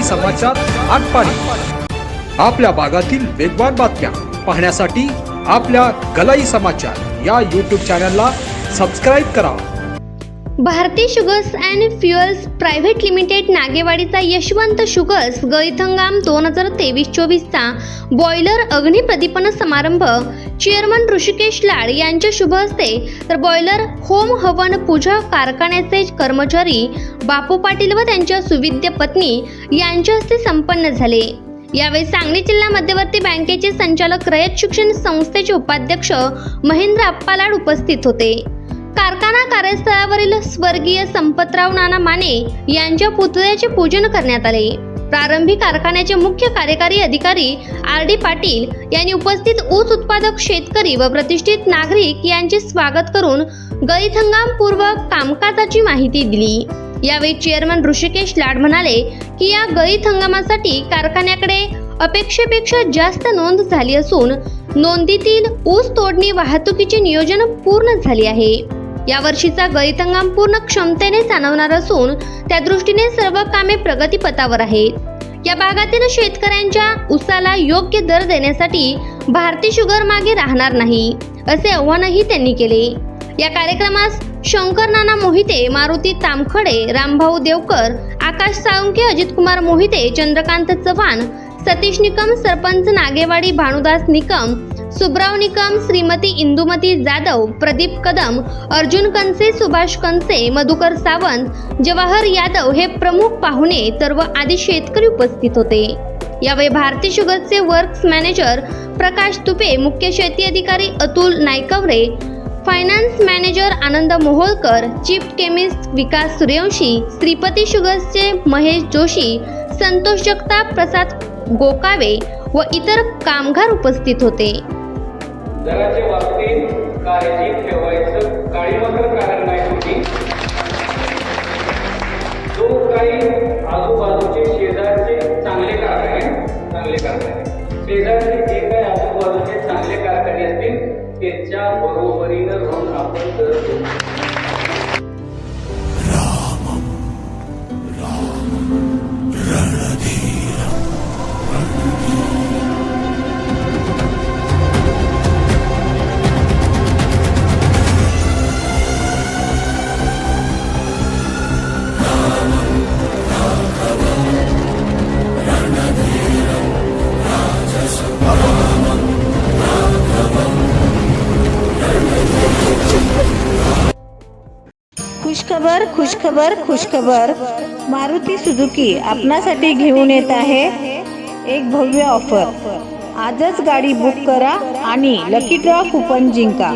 गलाई समाचार आटपाडी. आपल्या भागातील वेगवान बातम्या पाहण्यासाठी आपल्या गलाई समाचार या यूट्यूब चॅनलला सबस्क्राईब करा. Bharati sugars and fuels private limited नागेवाडीचा Yashwant sugars गैथंगाम दोन हजार तेवीस चोवीसचा बॉयलर अग्निप्रदीपन समारंभ चेअरमन ऋषिकेश लाड यांच्या शुभ हस्ते तर बॉयलर होम हवन पूजा कारखान्याचे कर्मचारी बापू पाटील व त्यांच्या सुविद्य पत्नी यांच्या हस्ते संपन्न झाले. यावेळी सांगली जिल्हा मध्यवर्ती बँकेचे संचालक रयत शिक्षण संस्थेचे उपाध्यक्ष महेंद्र अप्पालाड उपस्थित होते. कारखाना कार्यस्थळावरील स्वर्गीय संपतराव नाना माने यांच्या पुतळ्याचे पूजन करण्यात आले. प्रारंभी कारखान्याचे मुख्य कार्यकारी अधिकारी आर डी पाटील यांनी उपस्थित ऊस उत्पादक शेतकरी व प्रतिष्ठित नागरिक यांचे स्वागत करून गळीत हंगामपूर्व कामकाजाची माहिती दिली. यावेळी चेअरमन ऋषिकेश लाड म्हणाले की या गळीत हंगामासाठी कारखान्याकडे अपेक्षेपेक्षा जास्त नोंद झाली असून नोंदीतील ऊस तोडणी वाहतुकीचे नियोजन पूर्ण झाले आहे. यावर्षीचा गळीत हंगाम पूर्ण क्षमतेने चालवणार असून त्या दृष्टीने सर्व कामे प्रगतीपथावर आहेत. या भागातील शेतकऱ्यांच्या उसाला योग्य दर देण्यासाठी भारती शुगर मागे राहणार नाही असे आव्हानही त्यांनी केले. या कार्यक्रमास शंकर नाना मोहिते मारुती तामखडे रामभाऊ देवकर आकाश साळुंके अजितकुमार मोहिते चंद्रकांत चव्हाण सतीश निकम सरपंच नागेवाडी भानुदास निकम सुब्राव निकम श्रीमती इंदुमती जाधव प्रदीप कदम अर्जुन कंसे सुभाष कंसे मधुकर सावंत जवाहर यादव हे प्रमुख पाहुणे तर व आदी शेतकरी उपस्थित होते. यावेळी भारती शुगरचे वर्क्स मॅनेजर प्रकाश तुपे मुख्य शेती अधिकारी Atul Naikware finance manager Anand Moholkar chief chemist Vikas Suryavanshi Shripati शुगर्सचे Mahesh Joshi Santosh Jagtap Prasad Gokave व इतर कामगार उपस्थित होते. दराच्या बाबतीत काळजी ठेवायचं काळी मात्र कारण नाही होती जो काही आजूबाजूचे शेजारचे चांगले कारखाने चांगले कारखाने. शेजारचे जे काही आजूबाजूचे चांगले कारखाने असतील त्याच्या बरोबरीनं राहून आपण करतो खुशखबर खुशखबर खुशखबर. मारुती सुझुकी आपणासाठी घेऊन येत आहे एक भव्य ऑफर. आजच गाडी बुक करा आणि लकी ड्रॉ कुपन जिंका.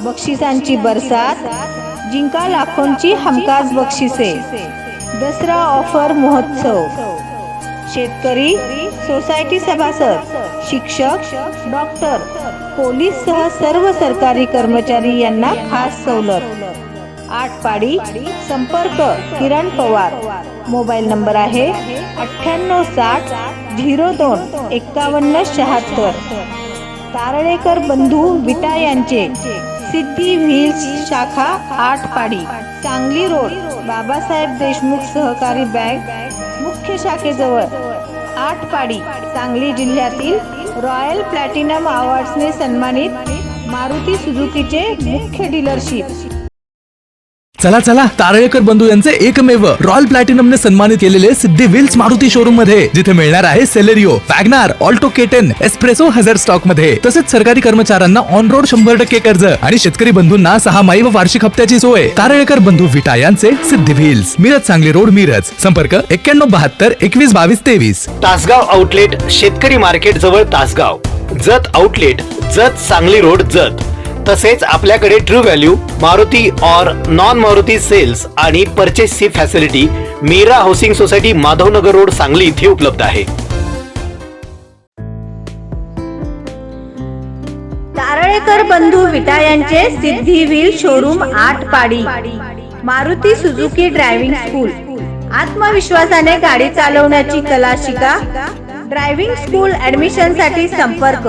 बक्षिसांची बरसात जिंका लाखोंची हमखास बक्षिसे. दसरा ऑफर महोत्सव. शेतकरी सोसायटी सभासद शिक्षक डॉक्टर पोलीस सह सर्व सरकारी कर्मचारी यांना खास सवलत. आठ पाडी संपर्क किरण पवार. मोबाईल नंबर आहे अठ्ठ्याण्णव साठ झिरो दोन एक्कावन्न शहात्तर. तारळेकर बंधू विटा यांचे सिद्धी व्हील्स शाखा आठ पाडी सांगली रोड बाबासाहेब देशमुख सहकारी बँक मुख्य शाखेजवळ. आठ पाडी सांगली जिल्ह्यातील रॉयल प्लॅटिनम अवॉर्ड्सने सन्मानित मारुती सुझुकीचे मुख्य डीलरशिप. चला चला. तारळेकर बंधू यांचे एकमेव रॉयल प्लॅटिनमने सन्मानित केलेले सिद्धी व्हील्स मारुती शोरूममध्ये जिथे मिळणार आहे Celerio WagonR Alto K ten Espresso हजार स्टॉकमध्ये तसेच सरकारी कर्मचाऱ्यांना ऑन रोड शंभर टक्के कर्ज आणि शेतकरी बंधूंना सहा माई व वार्षिक हप्त्याची सोय. तारळेकर बंधू विटा यांचे सिद्धी व्हील्स. मिरज सांगली रोड मिरज. संपर्क एक्क्याण्णव बहात्तर एकवीस बावीस तेवीस. तासगाव आउटलेट शेतकरी मार्केट जवळ Tasgaon. Jat outlet Jat Sangli road Jat. तसेच आपल्याकडे true value Maruti or non Maruti sales आणि परचेसची facility Meera housing society Madhavnagar road Sangli इथे उपलब्ध आहे. तारळेकर बंधू विटा यांचे Siddhi wheel showroom Atpadi Maruti Suzuki driving school आत्मविश्वासाने गाडी चालवण्याची कला शिका ड्रायव्हिंग स्कूल ऍडमिशनसाठी संपर्क.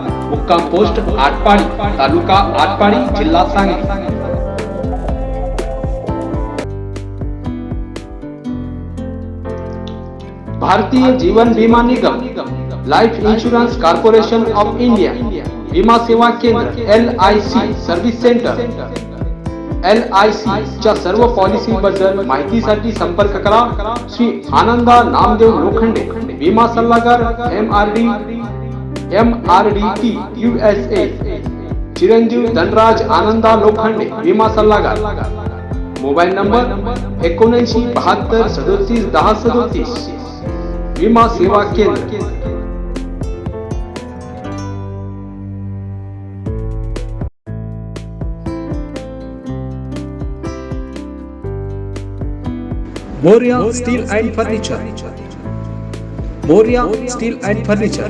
मुक्काम पोस्ट आटपाडी तालुका आटपाडी जिल्हा Sangli. Bharatiya Jeevan Bima Nigam life insurance corporation of India विमा सेवा केंद्र L I C service centre L I C च्या सर्व पॉलिसी बद्दल माहितीसाठी संपर्क करा. श्री आनंदा नामदेव लोखंडे विमा सल्लागार M R D M R D T U S A चिरंजीव धनराज आनंदा लोखंडे विमा सल्लागार। मोबाईल नंबर एकोणऐंशी बहात्तर सदोतीस दहा सदोतीस। विमा सेवा केंद्र। Morya steel and furniture. Morya steel and furniture.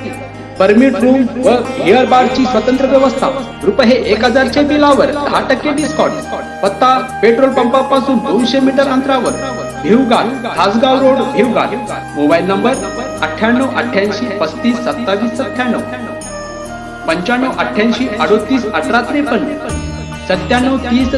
Permit room व बार बारची स्वतंत्र व्यवस्था. रुपये एक हजारच्या बिलावर दहा टक्के डिस्काउंट पत्ता पेट्रोल पंपापासून दोनशे मीटर अंतरावर. Bhivgaon Khasgaon road Bhivgaon mobile number अठ्ठ्याण्णव अठ्ठ्याऐंशी पस्तीस सत्तावीस सत्त्याण्णव. पंच्याण्णव अठ्ठ्याऐंशी अडोतीस अठरा त्रेपन्न. सत्त्याण्णव तीस